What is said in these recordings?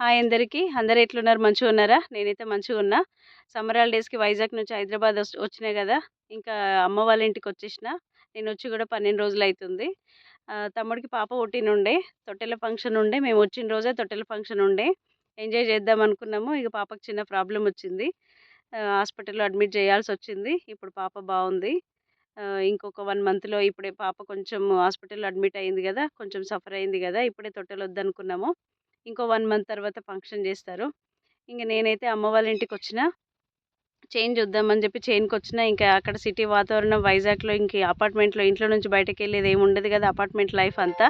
Hi అందరికీ. అందరు ఎట్లున్నారు? మంచిగా ఉన్నారా? నేనైతే మంచిగా ఉన్నా. సమ్మర్ హాలిడేస్కి వైజాగ్ నుంచి హైదరాబాద్ వచ్చి వచ్చినాయి కదా? ఇంకా అమ్మ వాళ్ళ ఇంటికి వచ్చేసిన. నేను వచ్చి కూడా పన్నెండు రోజులు అవుతుంది తమ్ముడికి పాప పుట్టినుండే తొట్టెల ఫంక్షన్ ఉండే. మేము వచ్చిన రోజే తొట్టెల ఫంక్షన్ ఉండే. ఎంజాయ్ చేద్దాం అనుకున్నాము. ఇక పాపకు చిన్న ప్రాబ్లం వచ్చింది. హాస్పిటల్లో అడ్మిట్ చేయాల్సి వచ్చింది. ఇప్పుడు పాప బాగుంది. ఇంకొక వన్ మంత్లో ఇప్పుడే పాప కొంచెం హాస్పిటల్లో అడ్మిట్ అయింది కదా? కొంచెం సఫర్ అయింది కదా? ఇప్పుడే తొట్టెలు వద్దనుకున్నాము. ఇంకో వన్ మంత్ తర్వాత ఫంక్షన్ చేస్తారు. ఇంక నేనైతే అమ్మ వాళ్ళ ఇంటికి వచ్చిన చేంజ్ వద్దామని చెప్పి చైన్కి వచ్చిన ఇంకా అక్కడ సిటీ వాతావరణం వైజాగ్లో ఇంక అపార్ట్మెంట్లో ఇంట్లో నుంచి బయటకు వెళ్ళేది ఏమి ఉండదు కదా అపార్ట్మెంట్ లైఫ్ అంతా.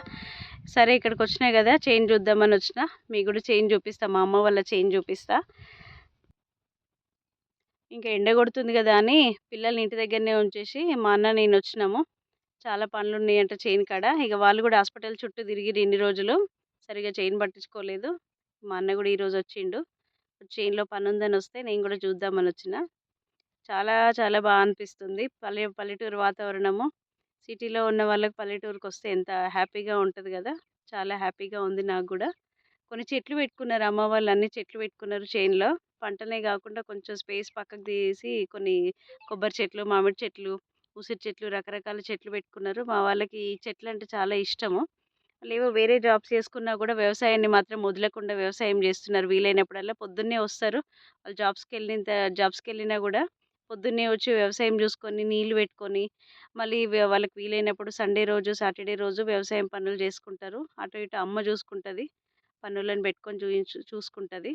సరే ఇక్కడికి వచ్చినాయి కదా చేంజ్ చూద్దామని వచ్చిన మీకు కూడా చేంజ్ చూపిస్తా మా అమ్మ వాళ్ళ చేంజ్ చూపిస్తా. ఇంకా ఎండ కొడుతుంది కదా అని పిల్లల్ని ఇంటి దగ్గరనే ఉంచేసి మా అన్న నేను వచ్చినాము చాలా పనులు ఉన్నాయంట చైన్ కాడ ఇక వాళ్ళు కూడా హాస్పిటల్ చుట్టూ తిరిగి ఇన్ని రోజులు. సరిగా చైన్ పట్టించుకోలేదు. మా అన్న కూడా ఈరోజు వచ్చిండు. చైన్లో పని ఉందని వస్తే నేను కూడా చూద్దామని వచ్చిన. చాలా చాలా బాగా అనిపిస్తుంది. పల్లె పల్లెటూరు వాతావరణము. సిటీలో ఉన్న వాళ్ళకి పల్లెటూరుకి వస్తే ఎంత హ్యాపీగా ఉంటుంది కదా! చాలా హ్యాపీగా ఉంది నాకు కూడా. కొన్ని చెట్లు పెట్టుకున్నారు అమ్మ వాళ్ళు. అన్ని చెట్లు పెట్టుకున్నారు చైన్లో. పంటనే కాకుండా కొంచెం స్పేస్ పక్కకు తీసి కొన్ని కొబ్బరి చెట్లు మామిడి చెట్లు ఉసిరి చెట్లు రకరకాల చెట్లు పెట్టుకున్నారు. మా వాళ్ళకి ఈ చెట్లు అంటే చాలా ఇష్టము. లేవో. వేరే జాబ్స్ చేసుకున్నా కూడా వ్యవసాయాన్ని మాత్రం వదలకుండా వ్యవసాయం చేస్తున్నారు. వీలైనప్పుడల్లా పొద్దున్నే వస్తారు. వాళ్ళు జాబ్స్కి వెళ్ళిన జాబ్స్కి వెళ్ళినా కూడా పొద్దున్నే వచ్చి వ్యవసాయం చూసుకొని నీళ్ళు పెట్టుకొని మళ్ళీ వాళ్ళకి వీలైనప్పుడు సండే రోజు సాటర్డే రోజు వ్యవసాయం పనులు చేసుకుంటారు. అటు ఇటు అమ్మ చూసుకుంటుంది. పనులను పెట్టుకొని చూయించు చూసుకుంటుంది.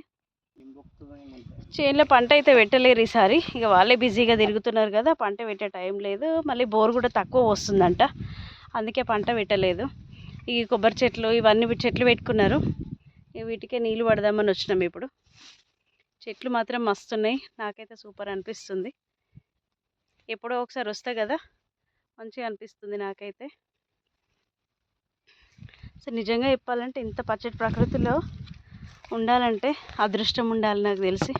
చేనులో పంట అయితే పెట్టలేరు ఈసారి. ఇక వాళ్ళే బిజీగా తిరుగుతున్నారు కదా పంట పెట్టే టైం లేదు. మళ్ళీ బోర్ కూడా తక్కువ వస్తుందంట. అందుకే పంట పెట్టలేదు. ఈ కొబ్బరి చెట్లు ఇవన్నీ చెట్లు పెట్టుకున్నారు. వీటికే నీళ్ళు పడదామని వచ్చినాం ఇప్పుడు. చెట్లు మాత్రం మస్తున్నాయి. నాకైతే సూపర్ అనిపిస్తుంది. ఎప్పుడో ఒకసారి వస్తా కదా మంచిగా అనిపిస్తుంది నాకైతే. సో నిజంగా చెప్పాలంటే ఇంత పచ్చటి ప్రకృతిలో ఉండాలంటే అదృష్టం ఉండాలి నాకు తెలిసి.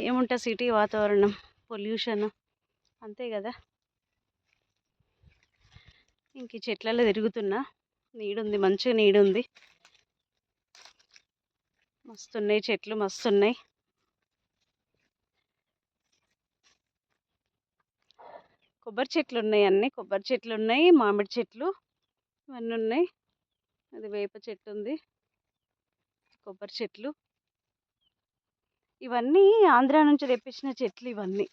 ఏముంటుంది సిటీ వాతావరణం పొల్యూషన్ అంతే కదా. ఇంక ఈ చెట్లలో తిరుగుతున్నా. నీడుంది మంచిగా నీడుంది. మస్తున్నాయి చెట్లు మస్తున్నాయి. కొబ్బరి చెట్లు ఉన్నాయి అన్నీ. కొబ్బరి చెట్లు ఉన్నాయి మామిడి చెట్లు ఇవన్నీ ఉన్నాయి. అది వేప చెట్టు ఉంది. కొబ్బరి చెట్లు. ఇవన్నీ ఆంధ్ర నుంచి తెప్పించిన చెట్లు ఇవన్నీ.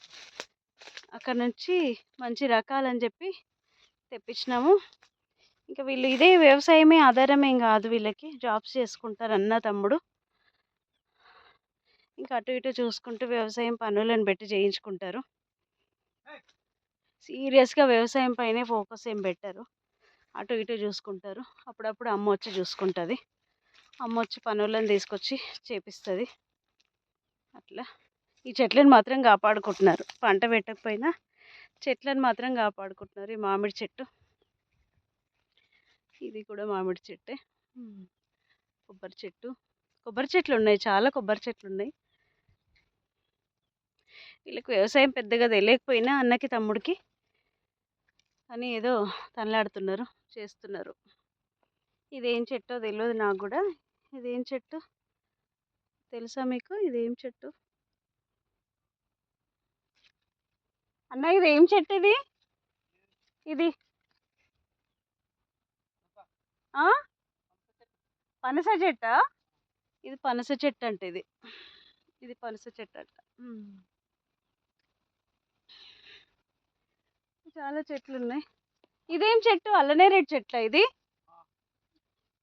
అక్కడ నుంచి మంచి రకాలని చెప్పి తెప్పించినాము. ఇంకా వీళ్ళు ఇదే వ్యవసాయమే ఆధారమేం కాదు వీళ్ళకి. జాబ్స్ చేసుకుంటారు అన్న తమ్ముడు. ఇంకా అటు ఇటు చూసుకుంటూ వ్యవసాయం పనులను పెట్టి చేయించుకుంటారు. సీరియస్గా వ్యవసాయం పైనే ఫోకస్ ఏం పెట్టరు. అటు ఇటు చూసుకుంటారు. అప్పుడప్పుడు అమ్మ వచ్చి చూసుకుంటుంది. అమ్మ వచ్చి పనులను తీసుకొచ్చి చేపిస్తుంది. అట్లా. ఈ చెట్లను మాత్రం కాపాడుకుంటున్నారు. పంట పెట్టకపోయినా చెట్లను మాత్రం కాపాడుకుంటున్నారు ఈ మామిడి చెట్టు. ఇది కూడా మామిడి చెట్టే. కొబ్బరి చెట్టు. కొబ్బరి చెట్లు ఉన్నాయి చాలా కొబ్బరి చెట్లు ఉన్నాయి. వీళ్ళకి వ్యవసాయం పెద్దగా తెలియకపోయినా అన్నకి తమ్ముడికి అని ఏదో తనలాడుతున్నారు చేస్తున్నారు. ఇదేం చెట్టో తెలియదు నాకు కూడా. ఇదేం చెట్టు? తెలుసా మీకు? ఇదేం చెట్టు? అన్న ఇది ఏం చెట్టు ఇది? ఇది? పనస చెట్టా? ఇది పనస చెట్టు అంట ఇది. ఇది పనస చెట్టు అంట. చాలా చెట్లు ఉన్నాయి ఇదేం చెట్టు? అల్లనేరేడు చెట్టు ఇది?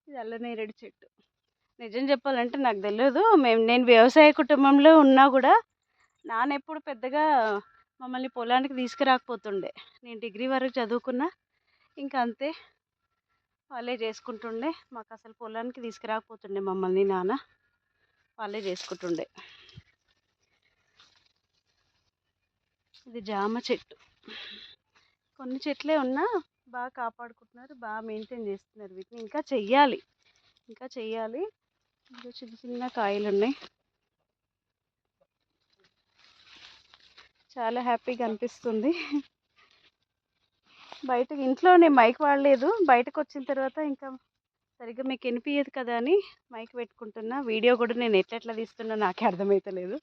ఇది అల్లనేరేడు చెట్టు. నిజం చెప్పాలంటే నాకు తెలియదు మేము నేను వ్యవసాయ కుటుంబంలో ఉన్నా కూడా నాన్న ఎప్పుడు పెద్దగా మమ్మల్ని పొలానికి తీసుకురాకపోతుండే. నేను డిగ్రీ వరకు చదువుకున్నా. ఇంకా అంతే. వాళ్ళే చేసుకుంటుండే. మాకు అసలు పొలానికి తీసుకురాకపోతుండే మమ్మల్ని నాన్న. వాళ్ళే చేసుకుంటుండే. ఇది జామ చెట్టు. కొన్ని చెట్లే ఉన్నా బాగా కాపాడుకుంటున్నారు. బాగా మెయింటైన్ చేస్తున్నారు వీటిని. ఇంకా చెయ్యాలి. ఇంకా చెయ్యాలి. ఇంకా చిన్న చిన్న కాయలు ఉన్నాయి చాలా హ్యాపీగా అనిపిస్తుంది. బయటకు ఇంట్లోనే మైక్ వాడలేదు. బయటకు వచ్చిన తర్వాత ఇంకా సరిగ్గా మీకు వినిపించదు కదా అని మైక్ పెట్టుకుంటున్నా. వీడియో కూడా నేను ఎట్లెట్లా తీస్తున్నా నాకే అర్థమవుతలేదు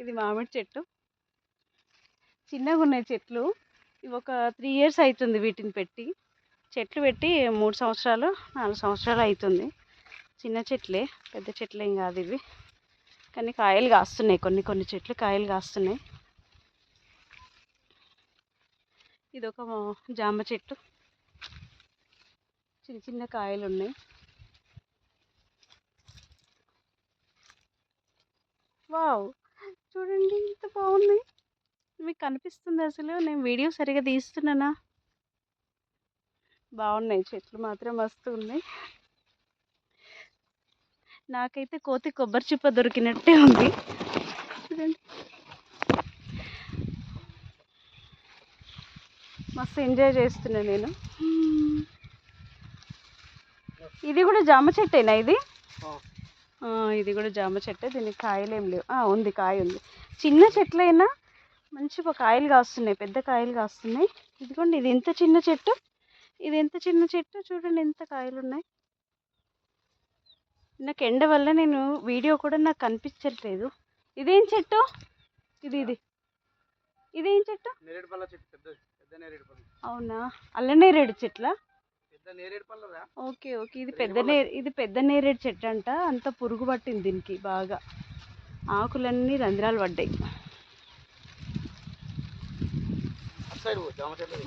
ఇది మామిడి చెట్టు. చిన్నగా ఉన్నాయి చెట్లు. ఇవి ఒక త్రీ ఇయర్స్ అవుతుంది వీటిని పెట్టి. చెట్లు పెట్టి మూడు సంవత్సరాలు నాలుగు సంవత్సరాలు అవుతుంది. చిన్న చెట్లే పెద్ద చెట్లేం కాదు ఇవి. కానీ కాయలు కాస్తున్నాయి. కొన్ని కొన్ని చెట్లు కాయలు కాస్తున్నాయి. ఇది ఒక జామ చెట్టు. చిన్న చిన్న కాయలు ఉన్నాయి. వావ్! చూడండి ఎంత బాగున్నాయి మీకు కనిపిస్తుంది అసలు. నేను వీడియో సరిగా తీస్తున్నానా? బాగున్నాయి. చెట్లు మాత్రం మస్తు ఉన్నాయి నాకైతే కోతి కొబ్బరి చిప్ప దొరికినట్టే ఉంది. చూడండి మస్తు ఎంజాయ్ చేస్తున్నా నేను. ఇది కూడా జామ చెట్టేనా ఇది? ఇది కూడా జామ చెట్టే దీనికి కాయలు ఏం లేవు ఉంది కాయ ఉంది. చిన్న చెట్లైనా మంచిగా కాయలు కాస్తున్నాయి పెద్ద కాయలు కాస్తున్నాయి. ఇదిగోండి ఇది ఎంత చిన్న చెట్టు? ఇది ఎంత చిన్న చెట్టు? చూడండి ఎంత కాయలు ఉన్నాయి నాకు ఎండ వల్ల నేను వీడియో కూడా నాకు కనిపించట్లేదు ఇదేం చెట్టు? ఇది ఇది. ఇదేం చెట్టు? అవునా? అల్లనేరేడు చెట్ల? పెద్ద నేరేడు పళ్ళరా? Okay okay. ఇది పెద్ద నే ఇది పెద్ద నేరేడు చెట్టు అంట. అంత పురుగు పట్టింది దీనికి బాగా. ఆకులన్నీ రంధ్రాలు పడ్డాయి.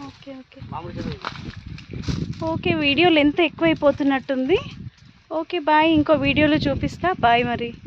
Okay okay. Okay video length ఎక్కువైపోతున్నట్టుంది. Okay bye. ఇంకో వీడియోలో చూపిస్తా. బాయ్ మరి.